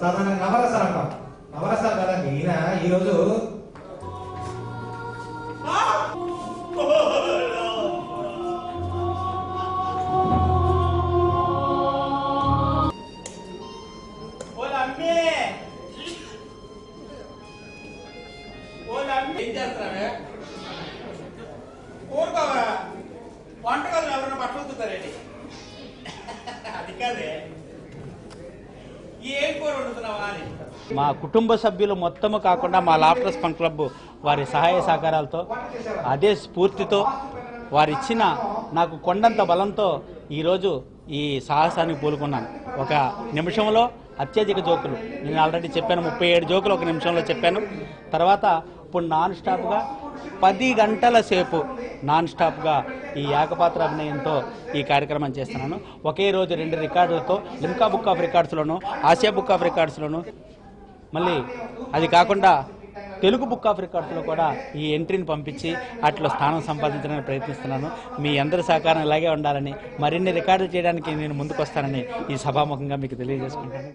సాధారణ నవరస అంటాం నవరస కదా ఈయన ఈరోజు ఓలమ్మే ఏం చేస్తావే ఊరుకోవా? వంటగదులు ఎవరైనా బట్టలు అది కాదే. మా కుటుంబ సభ్యులు మొత్తము కాకుండా మా లాఫ్టర్స్ ఫన్ క్లబ్ వారి సహాయ సహకారాలతో అదే స్ఫూర్తితో వారిచ్చిన నాకు కొండంత బలంతో ఈరోజు ఈ సాహసానికి పూలుకున్నాను. ఒక నిమిషంలో అత్యధిక జోకులు. నేను ఆల్రెడీ చెప్పాను ముప్పై ఏడు జోకులు ఒక నిమిషంలో చెప్పాను. తర్వాత ఇప్పుడు నాన్ స్టాప్గా పది గంటల సేపు నాన్ స్టాప్గా ఈ ఏకపాత్ర అభినయంతో ఈ కార్యక్రమం చేస్తున్నాను. ఒకే రోజు రెండు రికార్డులతో లిమ్కా బుక్ ఆఫ్ రికార్డ్స్లోను ఆసియా బుక్ ఆఫ్ రికార్డ్స్లోను మళ్ళీ అది కాకుండా తెలుగు బుక్ ఆఫ్ రికార్డ్స్లో కూడా ఈ ఎంట్రీని పంపించి అట్లా స్థానం సంపాదించడానికి ప్రయత్నిస్తున్నాను. మీ అందరి సహకారం ఇలాగే ఉండాలని మరిన్ని రికార్డులు చేయడానికి నేను ముందుకు వస్తానని ఈ సభాముఖంగా మీకు తెలియజేసుకుంటాను